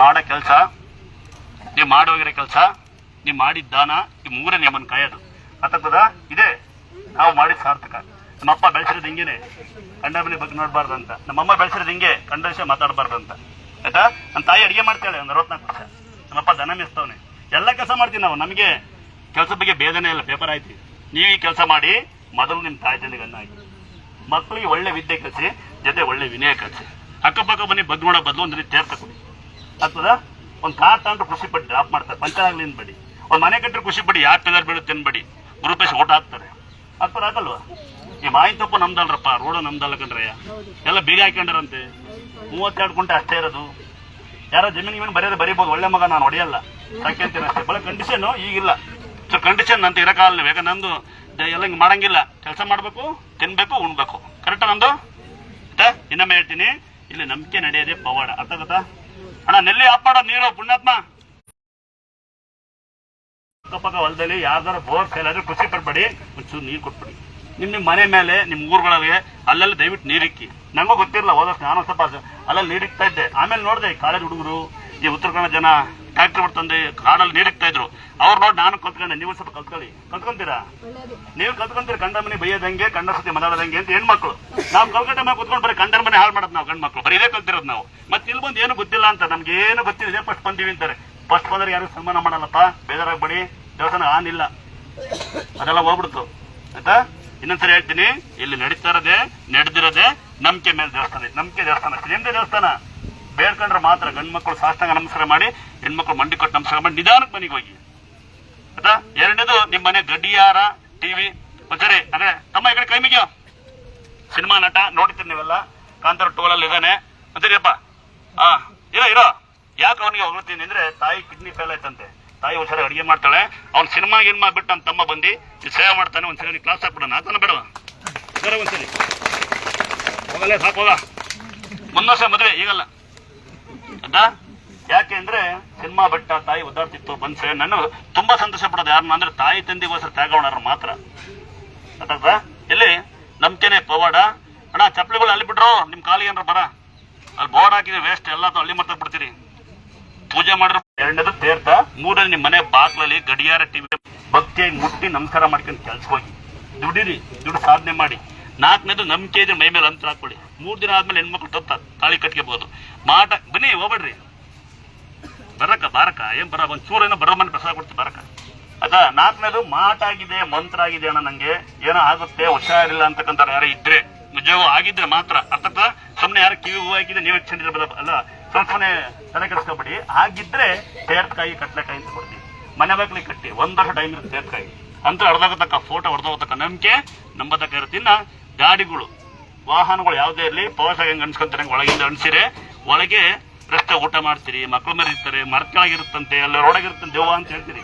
ಮಾಡೋ ಕೆಲಸ, ನೀವು ಮಾಡೋಗಿರೋ ಕೆಲಸ, ನೀವು ಮಾಡಿದ ದಾನ, ಈ ಮೂರೇ ನಿಮ್ಮನ್ನು ಕಾಯೋದು ಅರ್ಥದ ಇದೆ. ನಾವು ಮಾಡಿದ ಸಾರ್ಥಕ. ನಮ್ಮಪ್ಪ ಬೆಳೆಸಿರೋದು ಹಿಂಗೇನೆ. ಕಂಡ ಮನೆ ಬಗ್ಗೆ ನೋಡಬಾರ್ದು ಅಂತ. ನಮ್ಮಮ್ಮ ಬೆಳೆಸಿರೋದು ಹಿಂಗೆ. ಕಂಡ ವಿಷಯ ಅಂತ. ಆಯ್ತಾ? ನನ್ನ ತಾಯಿ ಅಡಿಗೆ ಮಾಡ್ತಾಳೆ ಒಂದು ಅರವತ್ನಾಲ್ಕು ವರ್ಷ. ನಮ್ಮಪ್ಪ ದನ ಮೇಸ್ತವನೆ ಎಲ್ಲ ಕೆಲಸ ಮಾಡ್ತೀವಿ ನಾವು. ನಮಗೆ ಕೆಲಸ ಬಗ್ಗೆ ಬೇದನೆ ಇಲ್ಲ. ಪೇಪರ್ ಆಯ್ತು. ನೀವು ಈ ಕೆಲಸ ಮಾಡಿ ಮೊದಲು ನಿಮ್ಮ ತಾಯಿ ತಂದೆಗೆ ಅನ್ನ ಆಗಿ ಮಕ್ಕಳಿಗೆ ಒಳ್ಳೆ ವಿದ್ಯೆ ಕಲಿಸಿ, ಜೊತೆ ಒಳ್ಳೆ ವಿನಯ ಕಲಿಸಿ. ಅಕ್ಕಪಕ್ಕ ಬನ್ನಿ ಬಗ್ಗೆ ನೋಡೋ ಬದಲು ಒಂದು ರೀತಿ ತೇರ್ತಕೊಡಿ ಕೊಡಿ. ಆಗ್ತದ ಒಂದು ಕಾರ್ ತಗೊಂಡ್ರೆ ಖುಷಿ ಪಡಿ ಡ್ರಾಪ್ ಮಾಡ್ತಾರೆ. ಪಂಚರ್ ಆಗ್ಲಿ ಅನ್ಬೇಡಿ ಒಂದು ಮನೆ ಕಟ್ಟರೆ ಖುಷಿ ಪಡಿ, ಯಾರು ಟೆಲರ್ ಬೀಳುತ್ತೆ ಅನ್ಬೇಡಿ ಗ್ರೂಪೇಶ್ ಓಟ್ ಹಾಕ್ತಾರೆ. ಆಗ್ತಾರೆ ಆಗಲ್ವಾ? ಈ ಮಾಯಿ ತಪ್ಪು ನಮ್ದಲ್ರಪ್ಪ, ರೋಡು ನಮ್ದಲ್ಲ ಕಣ್ರಯ್ಯ. ಎಲ್ಲ ಬೀಗ ಹಾಕೊಂಡ್ರಂತೆ ಮೂವತ್ತೆರಡು ಗುಂಟೆ ಅಷ್ಟೇ ಇರೋದು. ಯಾರೋ ಜಮೀನು ಜಮೀನು ಬರೆಯೋದು ಬರೀಬೋದು. ಒಳ್ಳೆ ಮಗ ನಾನು ಹೊಡೆಯಲ್ಲ. ಸಾಕ್ಯಂತೀನಿ ಅಷ್ಟೇ. ಬಳ ಕಂಡೀಷನ್ ಈಗಿಲ್ಲ. ಸೊ ಕಂಡೀಷನ್ ಅಂತ ಇರಕಾಲ ಬೇಗ ನಂದು ದ- ಎಲ್ಲ ಹಿಂಗೆ ಮಾಡಂಗಿಲ್ಲ. ಕೆಲಸ ಮಾಡಬೇಕು, ತಿನ್ಬೇಕು, ಉಣ್ಬೇಕು. ಕರೆಕ್ಟಾ ನಂದು? ಇನ್ನೊಮ್ಮೆ ಹೇಳ್ತೀನಿ. ಇಲ್ಲಿ ನಂಬಿಕೆ ನಡೆಯೋದೇ ಪವಾಡ. ಅರ್ಥ ಗೊತ್ತಾ ಅಣ್ಣ, ನೆಲ್ಲಿ ಆಪಾಡ ನೀರು, ಪುಣ್ಯಾತ್ಮ. ಅಕ್ಕಪಕ್ಕ ಹೊಲದಲ್ಲಿ ಯಾವ್ದಾರ ಬೋರ್ ಫೇಲ್ ಆದ್ರೆ ಖುಷಿ ಪಡ್ಬೇಡಿ ಒಂಚೂರು ನೀರು ಕೊಟ್ಬಿಡಿ. ನಿಮ್ ನಿಮ್ ಮನೆ ಮೇಲೆ, ನಿಮ್ ಊರುಗಳಿಗೆ ಅಲ್ಲೆಲ್ಲ ದಯವಿಟ್ಟು ನೀರಿಕ್ಕಿ ನಂಗೂ ಗೊತ್ತಿರಲ್ಲ ಹೋದಷ್ಟು ನಾನು ಸ್ವಲ್ಪ ಅಲ್ಲಲ್ಲಿ ನೀರಿಕ್ತಾ ಇದ್ದೆ. ಆಮೇಲೆ ನೋಡಿದೆ ಕಾಲೇಜ್ ಹುಡುಗರು, ಈ ಉತ್ತರ ಕನ್ನಡ ಜನ. ಟ್ರ್ಯಾಕ್ಟರ್ ತಂದೆ ಕಾಡಲ್ಲಿ ನೀರಿಕ್ತಾ ಇದ್ರು. ಅವ್ರು ನೋಡಿ ನಾನು ಕಲ್ತ್ಕೊಂಡೆ. ನೀವು ಸ್ವಲ್ಪ ಕಲ್ತ್ಕೊಳ್ಳಿ. ಕಲ್ತ್ಕೊಂತೀರಾ? ನೀವು ಕಲ್ತ್ಕೊಂತೀರಿ ಗಂಡ ಮನೆ ಬೈಯೋದಂಗೆ ಗಂಡ ಸತಿ ಮಾತಾಡೋದಂಗೆ ಅಂತ ಹೆಣ್ಮಕ್ಳು. ನಾವು ಕಲ್ಕಟ್ಟ ಮೇಲೆ ಕುತ್ಕೊಂಡು ಬರೀ ಗಂಡನ ಮನೆ ಹಾಳು ಮಾಡೋದು ನಾವು ಗಂಡ್ ಮಕ್ಳು. ಬರೀ ಇದೇ ಕಲ್ತಿರೋದು ನಾವು. ಮತ್ತೆ ಇಲ್ಲಿ ಬಂದು ಏನು ಗೊತ್ತಿಲ್ಲ ಅಂತ ನಮ್ಗೆ ಏನು ಗೊತ್ತಿದೆ ಫಸ್ಟ್ ಬಂದೀವಿ ಅಂತಾರೆ. ಫಸ್ಟ್ ಬಂದ್ರೆ ಯಾರು ಸನ್ಮಾನ ಮಾಡಲ್ಲಪ್ಪ. ಬೇಜಾರಾಗ್ಬೇಡಿ ದೇವಸ್ಥಾನ ಆನಿಲ್ಲ ಅದೆಲ್ಲ ಹೋಗ್ಬಿಡ್ತು. ಆಯ್ತಾ? ಇನ್ನೊಂದ್ಸರಿ ಹೇಳ್ತೀನಿ. ಇಲ್ಲಿ ನಡೀತಾ ಇರೋದೇ ನಡೆದಿರೋದೇ ನಂಬಿಕೆ ಮೇಲೆ ದೇವಸ್ಥಾನ ಇದೆ ನಂಬಿಕೆ ದೇವಸ್ಥಾನ ಶ್ರೀಮಂತ ನಿಮ್ದೇ ದೇವಸ್ಥಾನ? ಬೇಡ್ಕೊಂಡ್ರೆ ಮಾತ್ರ ಗಂಡು ಮಕ್ಕಳು ಸಾಷ್ಟಾಂಗ ನಮಸ್ಕಾರ ಮಾಡಿ, ಹೆಣ್ಮಕ್ಳು ಮಂಡಿ ಕೊಟ್ಟು ನಮಸ್ಕಾರ ಮಾಡಿ, ನಿಧಾನಕ್ಕೆ ಮನೆಗೆ ಹೋಗಿ. ಆಯ್ತಾ? ಎರಡನೇದು ನಿಮ್ಮ ಮನೆ ಗಡಿಯಾರ ಟಿವಿ ಸರಿ ಅಂದ್ರೆ ತಮ್ಮ ಈ ಕಡೆ ಕೈ ಮುಗಿಯೋ. ಸಿನಿಮಾ ನಟ, ನೋಡ್ತೀರಿ ನೀವೆಲ್ಲ. ಕಾಂತಾರ ಟೋಲಲ್ಲಿ ಇದ್ದಾನೆ. ಅಂತೀರಿಯಪ್ಪ ಹಾ ಇರೋ ಇರೋ. ಯಾಕೆ ಅವನಿಗೆ ಹೊಗಳ್ತೀನಿ ಅಂದ್ರೆ, ತಾಯಿ ಕಿಡ್ನಿ ಫೇಲ್ ಆಯ್ತಂತೆ. ತಾಯಿ ಹುಷಾರಾಗಿ ಅಡಿಗೆ ಮಾಡ್ತಾಳೆ. ಅವ್ನ ಸಿನಿಮಾ ಗಿನ್ಮಾ ಬಿಟ್ಟು ನನ್ನ ತಮ್ಮ ಬಂದು ಸೇವೆ ಮಾಡ್ತಾನೆ, ಒಂದ್ಸರಿ ಕ್ಲಾಸ್ ಹಾಕ್ಬಿಡೋಣ. ಅದನ್ನ ಬೇಡವ? ಸರಿ ಒಂದ್ಸರಿ. ಹೋಗಲೇ ಸಾಕೋಗ ಹೋಗ. ಮುಂದೆ ಮದುವೆ, ಈಗಲ್ಲ. ಯಾಕೆ ಅಂದ್ರೆ ಸಿನಿಮಾ ಭಟ್ಟ ತಾಯಿ ಒದ್ದಾಡ್ತಿತ್ತು ಬಂದ್ರೆ ನಾನು ತುಂಬಾ ಸಂತೋಷ ಪಡೋದು ಯಾರನ್ನ ಅಂದ್ರೆ ತಾಯಿ ತಂದಿಗೋಸ್ಕರ ತ್ಯಾಗೋಣರು ಮಾತ್ರ. ಇಲ್ಲಿ ಎಲ್ಲಿ? ಪವಾಡ. ಅಣ್ಣ, ಚಪ್ಪಲಿಗಳು ಅಲ್ಲಿ ಬಿಟ್ರು, ನಿಮ್ ಕಾಲಿಗೆ ಏನಾರ ಬರ? ಅಲ್ಲಿ ಬೋರ್ಡ್ ಹಾಕಿದ್ರೆ ವೇಸ್ಟ್ ಎಲ್ಲ ಅಲ್ಲಿ ಮತ್ತೆ ಬಿಡ್ತೀರಿ. ಪೂಜೆ ಮಾಡಿದ್ರೆ ಎರಡನೇದು ತೀರ್ಥ, ಮೂರನೇ ನಿಮ್ಮ ಮನೆ ಬಾಗ್ಲಲ್ಲಿ ಗಡಿಯಾರ ಟಿವಿ ಭಕ್ತಿಯಾಗಿ ಮುಟ್ಟಿ ನಮಸ್ಕಾರ ಮಾಡ್ಕೊಂಡು ಕೆಲ್ಸಕ್ಕೆ ಹೋಗಿ. ದುಡಿರಿ, ದುಡ್ಡು ಸಾಧನೆ ಮಾಡಿ. ನಾಲ್ಕನೇದು ನಂಬಿಕೆ ಮೈ ಮೇಲೆ ಅಂತರ ಹಾಕೊಳ್ಳಿ. ಮೂರು ದಿನ ಆದ್ಮೇಲೆ ಹೆಣ್ಮಕ್ಳು ತಪ್ಪ ತಾಳಿ ಕಟ್ಕೋಬಹುದು ಮಾಟ, ಬನ್ನಿ, ಹೋಗ್ಬೇಡ್ರಿ. ಬರಕ, ಬಾರಕ, ಏನ್ ಬರ, ಒಂದ್ ಚೂರೇನೋ ಬರೋ ಮನೆ ಪ್ರಸಾದ ಕೊಡ್ತೀವಿ, ಬರಕ. ಅದ, ನಾಲ್ಕನೇದು ಮಾಟ ಆಗಿದೆ ಮಂತ್ರ ಆಗಿದೆ ಅಣ್ಣ ನಂಗೆ. ಏನೋ ಆಗುತ್ತೆ, ಹುಷಾರಿಲ್ಲ ಅಂತಕ್ಕಂಥ ಯಾರು ಇದ್ರೆ, ನಿಜವೂ ಆಗಿದ್ರೆ ಮಾತ್ರ. ಅರ್ಥಾತ್ ಸುಮ್ಮನೆ ಯಾರು ಕಿವಿ ಹೂ ಹಾಕಿದ್ರೆ ನೀವೇ ಚೆಂದಿದ್ರೆ ಅಲ್ಲ ಸುಮ್ಮನೆ ತಲೆ ಕೆಡಿಸ್ಕೊಬಿಡಿ. ಆಗಿದ್ರೆ ತೇರ್ಕಾಯಿ, ಕಟ್ಲೆಕಾಯಿ ಅಂತ ಕೊಡ್ತೀವಿ. ಮನೆ ಬಾಗ್ಲಿ ಕಟ್ಟಿ, ಒಂದ್ ವರ್ಷ ಟೈಮ್ ಇರುತ್ತೆ ತೇರ್ಕಾಯಿ. ಅಂತ ಹೊಡೆದೋಗತಕ್ಕ ಫೋಟೋ ಹೊಡೆದೋಗತಕ್ಕ ನಂಬಿಕೆ, ನಂಬತಕ್ಕ ಇರುತ್ತೆ ಇನ್ನ ಗಾಡಿಗಳು ವಾಹನಗಳು ಯಾವುದೇ ಇರಲಿ, ಪವರ್ ಹೆಂಗೆ ಅನ್ಸ್ಕೊಂತಾರೆ ಒಳಗಿಂದ ಅನ್ಸಿರೆ, ಒಳಗೆ ರಸ್ತೆ ಊಟ ಮಾಡ್ತೀರಿ ಮಕ್ಕಳು ಮರಿತಾರೆ ಇರ್ತಾರೆ ಎಲ್ಲ ಒಳಗಿರುತ್ತಂತೆ ದೇವ ಅಂತ ಹೇಳ್ತೀರಿ.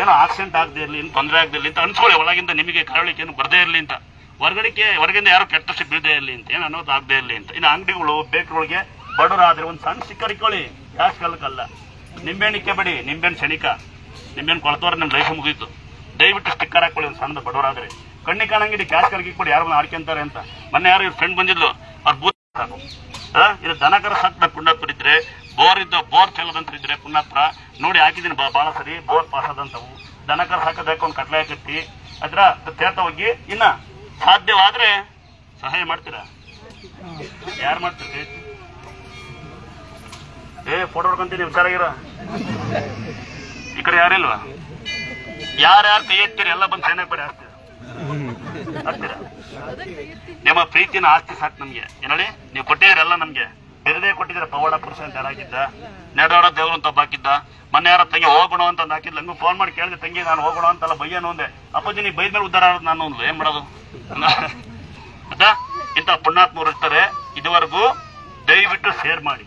ಏನೋ ಆಕ್ಸಿಡೆಂಟ್ ಆಗದೆ ಇರಲಿ, ಏನು ತೊಂದರೆ ಆಗದೆ ಇರಲಿ ಅಂತ ಅನ್ಸ್ಕೊಳ್ಳಿ, ಒಳಗಿಂದ ನಿಮಗೆ ಕರಳಿಕೆ ಏನು ಬರದೇ ಇರಲಿ ಅಂತ. ಹೊರಗಡೆಗೆ, ಹೊರಗಿಂದ ಯಾರು ಕೆಟ್ಟಷ್ಟು ಬೀಳದೇ ಇರಲಿ ಅಂತ, ಏನು ಅನ್ನೋದು ಆಗದೆ ಇರಲಿ ಅಂತ. ಇನ್ನು ಅಂಗಡಿಗಳು, ಬೇಕರಿಗಳಿಗೆ ಬಡವರಾದ್ರೆ ಒಂದು ಸಣ್ಣ ಸಿಕ್ಕರಿಕೊಳ್ಳಿ ಯಾಸ್ ಕ್ಯಾಶ್ ಕಲ್ಲಕ್ಕಲ್ಲ ನಿಂಬೆಣ್ಣಿಕೆ ಇಕ್ಕೆಬೇಡಿ, ನಿಂಬೆಹಣ್ಣು ಕ್ಷಣಿಕ ನಿಂಬೆಹಣ್ಣು ಕೊಳ್ತವ್ರೆ ನಿಮ್ಮ ಲೈಫ್ ಮುಗೀತು. ದಯವಿಟ್ಟು ಸ್ಟಿಕ್ಕರ್ ಹಾಕೊಳ್ಳಿ, ಒಂದು ಸಣ್ಣ ಬಡವರಾದ್ರೆ. ಕಣ್ಣಿ ಕಾಣಂಗಿಡಿ ಕ್ಯಾಶ್ ಕರ್ಗಿ ಕೊಡಿ ಯಾರು ಆಡ್ಕೊಂತಾರೆ ಅಂತ. ಮೊನ್ನೆ ಯಾರು ಫ್ರೆಂಡ್ ಬಂದಿದ್ಲು, ಅವ್ರ ಬೂತ್ ಇದು ದನಕರ ಸತ್ತ ಪುಣ್ಯ ಇದ್ರೆ, ಬೋರ್ ಇದ್ದ ಬೋರ್ ಚೆಲ್ಲದಂತ ಇದ್ರೆ ನೋಡಿ ಹಾಕಿದ್ದೀನಿ ಬಾ ಭಾಳ ಸರಿ, ಬೋರ್ ಪಾಸದಂತವು ದನಕರ ಸಾಕೋದಕ್ಕೆ ಒಂದು ಕಟ್ಲೆ ಕಟ್ಟಿ ಅದ್ರ ತೇರ್ತ ಹೋಗಿ, ಇನ್ನ ಸಾಧ್ಯವಾದ್ರೆ ಸಹಾಯ ಮಾಡ್ತೀರಾ? ಯಾರು ಮಾಡ್ತೀರಿ? ಏ ಫೋಟೋ ಹೊಡ್ಕೊಂತೀನಿ, ಹುಷಾರಾಗಿರ. ಈ ಕಡೆ ಯಾರಿಲ್ವಾ? ಯಾರ್ಯಾರು ಕೈ ಎತ್ತೀರಿ? ಎಲ್ಲ ಬಂದು ಸೈನ್ಯ ಬರೀ ಹಾಕ್ತೀರಾ ನಿಮ್ಮ ಪ್ರೀತಿನ ಆಸ್ತಿ ಸಾಕು ನಮ್ಗೆ. ಹೇಳಿ ನೀವು ಕೊಟ್ಟಿದ್ರೆಲ್ಲ ನಮ್ಗೆ. ಬೇರೆದೇ ಕೊಟ್ಟಿದ್ರೆ ಪವಾಡ ಪುರುಷ ಅಂತ ಯಾರಾಗಿದ್ದ? ನೆಡೋಡ ದೇವ್ರು ಅಂತ ಬಾಕಿದ್ದ ಮೊನ್ನೆ ಯಾರ ತಂಗಿ ಹೋಗೋಣ ಅಂತ ಒಂದು ಹಾಕಿದ್ಲ. ಹಂಗೂ ಫೋನ್ ಮಾಡಿ ಕೇಳಿದೆ, ತಂಗಿ, ನಾನು ಹೋಗೋಣ ಅಂತಲ್ಲ ಬಯ್ಯನು ಅಂದೆ ಅಪ್ಪಾಜಿ, ನೀ ಬೈದ ಮೇಲೆ ಉದ್ದಾರ ಆಗೋದು ನಾನು ಅಂದ್ಲು ಏನ್ ಮಾಡೋದು? ಆಯ್ತಾ ಇಂಥ ಪುಣ್ಯಾತ್ಮರು ಇರ್ತಾರೆ. ಇದುವರೆಗೂ ದಯವಿಟ್ಟು ಶೇರ್ ಮಾಡಿ.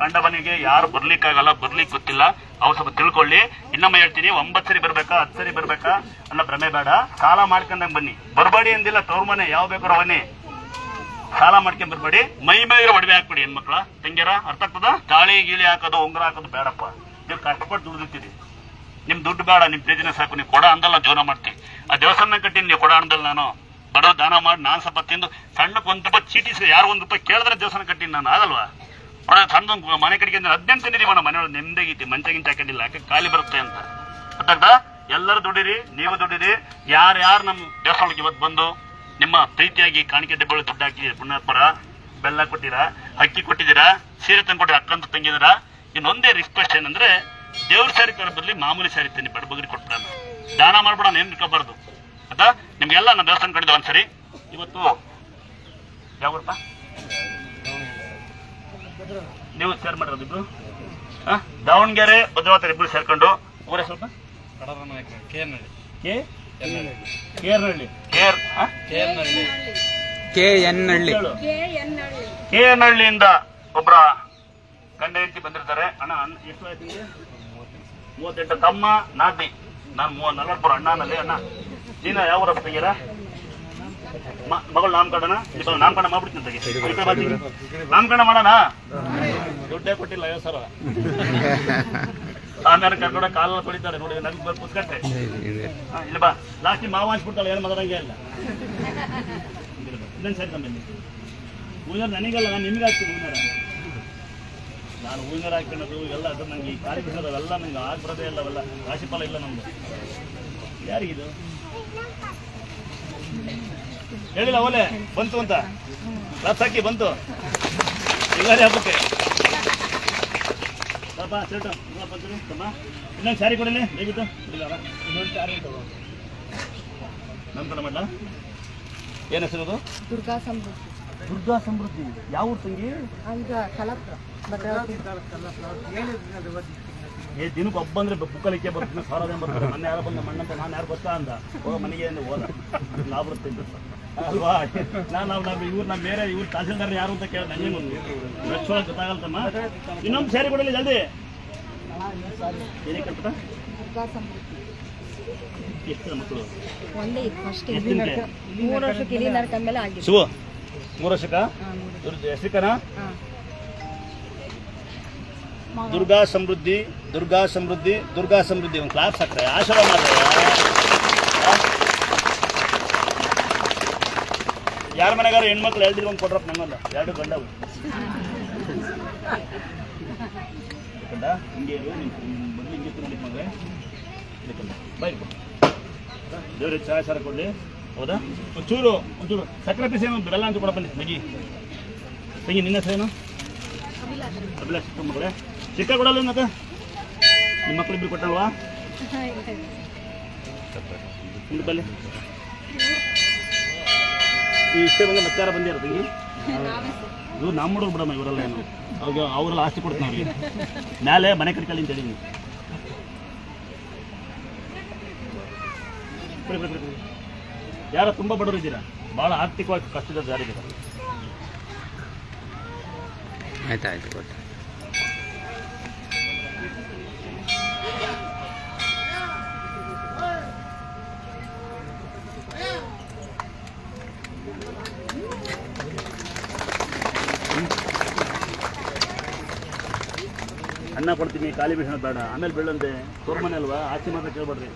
ಕಂಡ ಮನೆಗೆ ಯಾರು ಬರ್ಲಿಕ್ಕಾಗಲ್ಲ ಬರ್ಲಿಕ್ಕೆ ಗೊತ್ತಿಲ್ಲ. ಅವ್ರು ಸ್ವಲ್ಪ ತಿಳ್ಕೊಳ್ಳಿ. ಇನ್ನೊಮ್ಮೆ ಹೇಳ್ತೀನಿ, ಒಂಬತ್ತು ಸರಿ ಬರ್ಬೇಕಾ, ಹತ್ತು ಸರಿ ಬರ್ಬೇಕಾ ಅನ್ನೋ ಭ್ರಮೆ ಬೇಡ. ಸಾಲ ಮಾಡ್ಕೊಂಡಂಗ್ ಬನ್ನಿ. ಬರಬೇಡಿ ಅಂದಿಲ್ಲ, ತವ್ರ ಮನೆ, ಯಾವ ಬೇಕಾರ ಬನ್ನಿ ಸಾಲ ಮಾಡ್ಕೊಂಡ್ ಬರ್ಬೇಡಿ. ಮೈ ಮೇಲೆ ಒಡವೆ ಹಾಕ್ಬಿಡಿ ಹೆಣ್ಮಕ್ಳ. ತಂಗ್ಯಾರ ಅರ್ಥ ಆಗ್ತದ? ತಾಳಿ ಗೀಳಿ ಹಾಕೋದು, ಉಂಗುರ ಹಾಕೋದು ಬೇಡಪ್ಪ. ನೀವು ಕಷ್ಟಪಟ್ಟು ದುಡ್ದಿರ್ತೀರಿ ನಿಮ್ ದುಡ್ಡು ಬೇಡ, ನಿಮ್ ಪ್ರೀತಿನ ಸಾಕು, ನೀವು ಕೊಡ ಅಂದಲ್ಲ, ಜೀವನ ಮಾಡ್ತೀನಿ. ಆ ದೇವಸ್ಥಾನ ಕಟ್ಟಿನಿ, ನೀವು ಕೊಡ ಅಂದಲ್ಲ ನಾನು. ಬಡೋ ದಾನ ಮಾಡಿ ನಾನು ಸ್ವಲ್ಪ ತಿಂದು ಸಣ್ಣಕ್ಕೆ ಒಂದ್ ರೂಪಾಯಿ ಚೀಟಿಸಿ ಯಾರು ಒಂದ್ ರೂಪಾಯಿ ಕೇಳಿದ್ರೆ ದೇವಸ್ಥಾನ ಕಟ್ಟಿನಿ ನಾನು, ಆಗಲ್ವಾ? ಸಣ್ಣ ಮನೆ ಕಡೆಗೆ ಅಂದ್ರೆ ಹದಿನೆಂಟು ತಿಂದಿರಿ ಮನ ಮನೆ ಒಳಗೆ ನೆಮ್ಮದಿಗೈತಿ ಮಂಚ ಗಿಂಚ ಹಾಕೊಂಡಿಲ್ಲ, ಯಾಕೆ ಖಾಲಿ ಬರುತ್ತೆ ಅಂತ. ಗೊತ್ತಾಗ್ತಾ? ಎಲ್ಲರೂ ದುಡಿರಿ ನೀವು ದುಡಿರಿ ಯಾರ್ಯಾರು ಯಾರು ನಮ್ಮ ದೇವಸ್ಥಾನಕ್ಕೆ ಇವತ್ತು ಬಂದು ನಿಮ್ಮ ಪ್ರೀತಿಯಾಗಿ ಕಾಣಿಕೆ ಡಬ್ಬಗಳು ದುಡ್ಡು ಹಾಕಿ, ಪುಣ್ಯಾತ್ಮರ ಬೆಲ್ಲ ಕೊಟ್ಟಿರಾ, ಅಕ್ಕಿ ಕೊಟ್ಟಿದ್ದೀರಾ, ಸೀರೆ ತಂದು ಕೊಟ್ಟಿರ ಅಕ್ಕಂತ ತಂಗಿದ್ದೀರಾ, ಇನ್ನೊಂದೇ ರಿಕ್ವೆಸ್ಟ್ ಏನಂದ್ರೆ ದೇವ್ರ ಸಾರಿ ತರ ಬದಲಿ ಮಾಮೂಲಿ ಸಾರಿ ತಿನ್ನಿ ಬಡಬಗ್ರಿ ಕೊಟ್ಬಿಡೋಣ. ದಾನ ಮಾಡ್ಬಿಡೋಣ ಏನು ಇಟ್ಕೋಬಾರ್ದು. ಆಯ್ತಾ ನಿಮ್ಗೆಲ್ಲ ನಮ್ಮ ದೇವಸ್ಥಾನ ಕಡಿದ ಒಂದ್ಸರಿ. ಇವತ್ತು ಯಾವ ಊರಪ್ಪ? ನೀವು ಶೇರ್ ಮಾಡಿರೋದು ಇಬ್ರು? ಆ? ದಾವಣಗೆರೆ ಭದ್ರಾವತಿ ಇಬ್ರು ಸೇರ್ಕೊಂಡು ಊರೇ ಸ್ವಲ್ಪ? ಕೆ? ಕೇರ್ನಹಳ್ಳಿ. ಕೇರ್ ಆ? ಕೆ ಎನ್ ಹಳ್ಳಿ ಹೇಳು. ಕೆ ಎನ್ ಹಳ್ಳಿಯಿಂದ ಒಬ್ಬರ ಗಂಡ ಹೆಂಡತಿ ಬಂದಿರ್ತಾರೆ. ಅಣ್ಣ ಅಣ್ಣ ಎಷ್ಟು ಆಯ್ತು? ಮೂವತ್ತೆಂಟು. ತಮ್ಮ ನಾದಿ ನಾನು ಮೂವ ನಲವತ್ತು ಅಣ್ಣನಲ್ಲಿ ಅಣ್ಣ. ನೀನು ಯಾವ ಊರ ಮಗಳು ನಾಮಕರಣ ನಾಮಕರಣ ಮಾಡ್ಬಿಡ್ತೀನಿ. ನಾಮಕರಣ ಮಾಡೋಣ? ದುಡ್ಡೇ ಕೊಟ್ಟಿಲ್ಲ ಐವತ್ತು ಸಾವಿರ ಆಮೇಲೆ ಕರ್ಕೊಂಡ ಕಾಲ ತೊಳಿತಾರೆ ನೋಡಿ ನನಗೆ ಬಂದು ಕುತ್ಕಟ್ಟೆ ಇಲ್ಲ ಇಲ್ಲಿ ಬಾ. ಲಾಸ್ಟಿ ಮಾವ ಹಂಚ್ಬಿಡ್ತಾಳೆ ಏನು ಮಾತಾಡಂಗೆ ಇಲ್ಲ. ಇನ್ನೊಂದು ಸರಿ ನಮ್ಮಲ್ಲಿ ಹೂವಿನ ನನಗಲ್ಲ ನಾನು ನಿಮ್ಗೆ ಹಾಕ್ತೀನಿ ಹೂವಿನ ನಾನು ಹೂವಿನಾರ ಹಾಕ್ಕೊಳ್ಳೋದು ಎಲ್ಲ ಅದು ನನಗೆ ಈ ಕಾರ್ಯಕ್ರಮದ ಅವೆಲ್ಲ ನಂಗೆ ಆಗ ಬರೋದೇ ಇಲ್ಲ ಅವೆಲ್ಲ ರಾಶಿಫಲ ಇಲ್ಲ ನಮ್ದು. ಯಾರಿಗಿದು? ಹೇಳಿಲ್ಲ ಓಲೆ ಬಂತು ಅಂತ. ರಥ ಹಾಕಿ ಬಂತು. ಯುಗಾದಿ ಹಬ್ಬಕ್ಕೆ ಪಾಪ ಸೇಟು ತಮ್ಮ ಇನ್ನೊಂದು ಸ್ಯಾರಿ ಕೊಡಲಿ ಹೇಗಿತ್ತು? ಇಲ್ಲ ಇನ್ನೊಂದು ಸ್ಯಾರಿ ನಂತರ ಏನು ಹೆಸರು ದುರ್ಗಾ ಸಮೃದ್ಧಿ. ದುರ್ಗಾ ಸಮೃದ್ಧಿ. ಯಾವ ಊರು ತಂಗಿ? ಈಗ ಕಲಪುರ ಭದ್ರಾವತಿ ಏ ದಿನಕ್ಕೆ ಒಬ್ಬ ಅಂದ್ರೆ ಬುಕ್ಕಲಿಕ್ಕೆ ಬರ್ತೀನಿ ಸಾವಿರ ಬರ್ತಾರೆ. ನನ್ನ ಯಾರು ಬಂದ ಮಣ್ಣಂತ ನಾನು ಯಾರು ಬರ್ತಾ ಅಂದ. ಹೋಗ ಮನೆಗೆ ಹೋದ. ಲಾಭ ಬರ್ತೀನಿ ಅಲ್ವಾ? ನಾನು ನಾವು ನಾವು ಇವ್ರು ನಮ್ಮ ಬೇರೆ ಇವ್ರು ತಹಸೀಲ್ದಾರ್ ಯಾರು ಅಂತ ಕೇಳಿದ ನನಗೆ ಒಂದು ಲಕ್ಷೊಳಗೆ ಗೊತ್ತಾಗಲ್ತಮ್ಮ? ಇನ್ನೊಂದು ಸೇರಿ ಕೊಡಲಿ ಜಲ್ದಿ. ಏನೇ ದುರ್ಗಾ ಸಮೃದ್ಧಿ ಎಷ್ಟು ಮಕ್ಕಳು? ಒಂದೇ ಫಸ್ಟ್ ಎಷ್ಟು ಇಲ್ಲಿ ಮೂರು ವರ್ಷಕ್ಕೆ ಇಲ್ಲಿ ನಡ್ಕೊಂಡ್ಮೇಲೆ ಆಗಿದೆ ಶಿವು ಮೂರು ವರ್ಷಕ್ಕ? ಹಾ, ಮೂರು. ದುರ್ಗ ಸಮೃದ್ಧಿ ದುರ್ಗಾ ಸಮೃದ್ಧಿ ದುರ್ಗಾ ಸಮೃದ್ಧಿ. ಒಂದು ಕ್ಲಾಸ್ ಹಾಕ್ರೆ ಆಶೀರ್ವಾದ ಯಾರ ಮನೆಗಾರ ಹೆಣ್ಮಕ್ಳು ಎಲ್ದಿರು ಒಂದು ಕೊಟ್ರಪ್ಪ ನಮ್ಮಲ್ಲ. ಎರಡು ಗಂಡ ಗಂಡ ಹಿಂಗೆ ಇರು ನಿನ್ ಬಂದು ಹಿಂಗೆ ತಿನ್ನಿಕ್ ಮಗಳೆ. ಬೈಕ್ ದೇವ್ರಿಗೆ ಚಾಯ್ ಸಾರ ಕೊಡಲಿ. ಹೌದಾ? ಒಂಚೂರು ಒಂಚೂರು. ಸಕ್ಕರೆ ಪೀಸ್ ಏನು ಬಿಡಲ್ಲ ಅಂತ ಕೊಡಪ್ಪ ಮಗಿ ತಂಗಿ. ನಿನ್ನ ಹೆಸರೇನು ಅಭಿಲಾಷ್ ಚಿಕ್ಕ ಮಗಳೇ. ಚಿಕ್ಕ ಕೊಡಲ್ಲ ಮತ್ತೆ ನಿಮ್ಮ ಮಕ್ಳು ಇಬ್ಬರು ಕೊಟ್ಟಲ್ವಾ ಬಲ್ಲಿ ಈ ಇಷ್ಟೇ ಬಂದ ಮತ್ತೆ ಯಾರು ಬಂದಿರ ತಂಗಿ ಇವ್ರು ನಮ್ಮ ಹುಡುಗರು ಬಿಡಮ್ಮ ಇವರೆಲ್ಲ ಏನು? ಅವ್ರಿಗೆ ಅವರೆಲ್ಲ ಆಸ್ತಿ ಕೊಡ್ತೀನಿ ಅವ್ರಿಗೆ. ಮ್ಯಾಲೆ ಮನೆ ಕಟ್ಕೊಳ್ಳಿ ಅಂತ ಹೇಳಿ. ಯಾರ ತುಂಬ ಬಡವರು ಇದ್ದೀರಾ? ಭಾಳ ಆರ್ಥಿಕವಾಗಿ ಕಷ್ಟದ ಜಾರಿಗೆ ಆಯ್ತು ಆಯ್ತು ಅನ್ನ ಕೊಡ್ತೀನಿ ಖಾಲಿ ಬಿಷಣ ಬೇಡ. ಆಮೇಲೆ ಬೀಳಂತೆ ತೋರ್ಮನೆ ಅಲ್ವಾ? ಆಸ್ತಿ ಮಾತ್ರ ಕೇಳ್ಬೇಡ್ರಿ.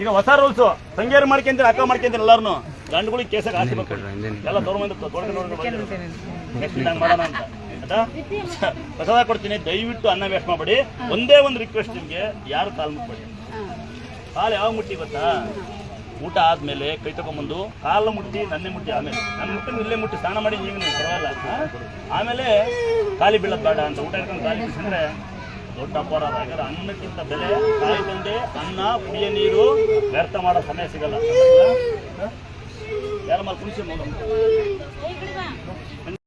ಈಗ ಹೊಸ ರೂಲ್ಸು ತಂಗಿಯರು ಮಾಡ್ಕೊಂತೀರಿ ಅಕ್ಕ ಮಾಡ್ಕೊಂತೀರಿ ಎಲ್ಲಾರು ಗಂಡುಗಳಿಗೆ ಕೇಸ ಆಸ್ತಿ ಬರ್ತಾರೆ ಎಲ್ಲ ನಂಗೆ ಮಾಡೋಣ ಅಂತ. ಆಯ್ತಾ? ಹೊಸದಾಗ ಕೊಡ್ತೀನಿ ದಯವಿಟ್ಟು ಅನ್ನ ವೇಸ್ಟ್ ಮಾಡಬೇಡಿ. ಒಂದೇ ಒಂದು ರಿಕ್ವೆಸ್ಟ್ ನಿಮಗೆ. ಯಾರು ಕಾಲ್ ಮುಟ್ಬೇಡಿ? ಕಾಲು ಯಾವಾಗ ಮುಟ್ಟಿ ಗೊತ್ತಾ? ಊಟ ಆದ್ಮೇಲೆ ಕೈ ತಗೊಂಬಂದು ಕಾಲು ಮುಟ್ಟಿ ನನ್ನೆ ಮುಟ್ಟಿ, ಆಮೇಲೆ ನನ್ನ ಮುಟ್ಟಿನ ಇಲ್ಲೇ ಮುಟ್ಟಿ, ಸ್ನಾನ ಮಾಡಿ ಈಗ ಪರವಾಗಿಲ್ಲ. ಹಾ? ಆಮೇಲೆ ಖಾಲಿ ಬೀಳೋದು ಬೇಡ ಅಂತ ಊಟ ಇಟ್ಕೊಂಡು ಖಾಲಿ ಬಿಸಿದ್ರೆ ದೊಡ್ಡ ಅಪರಾಧ. ಯಾಕಂದ್ರೆ ಅನ್ನಕ್ಕಿಂತ ಬೆಲೆ, ಕಾಯಿ ತಂದೆ, ಅನ್ನ, ಕುಡಿಯ ನೀರು ವ್ಯರ್ಥ ಮಾಡೋ ಸಮಯ ಸಿಗಲ್ಲ. ಯಾರ ಮೇಲೆ ಕುಣಿಸಿ ಮಗ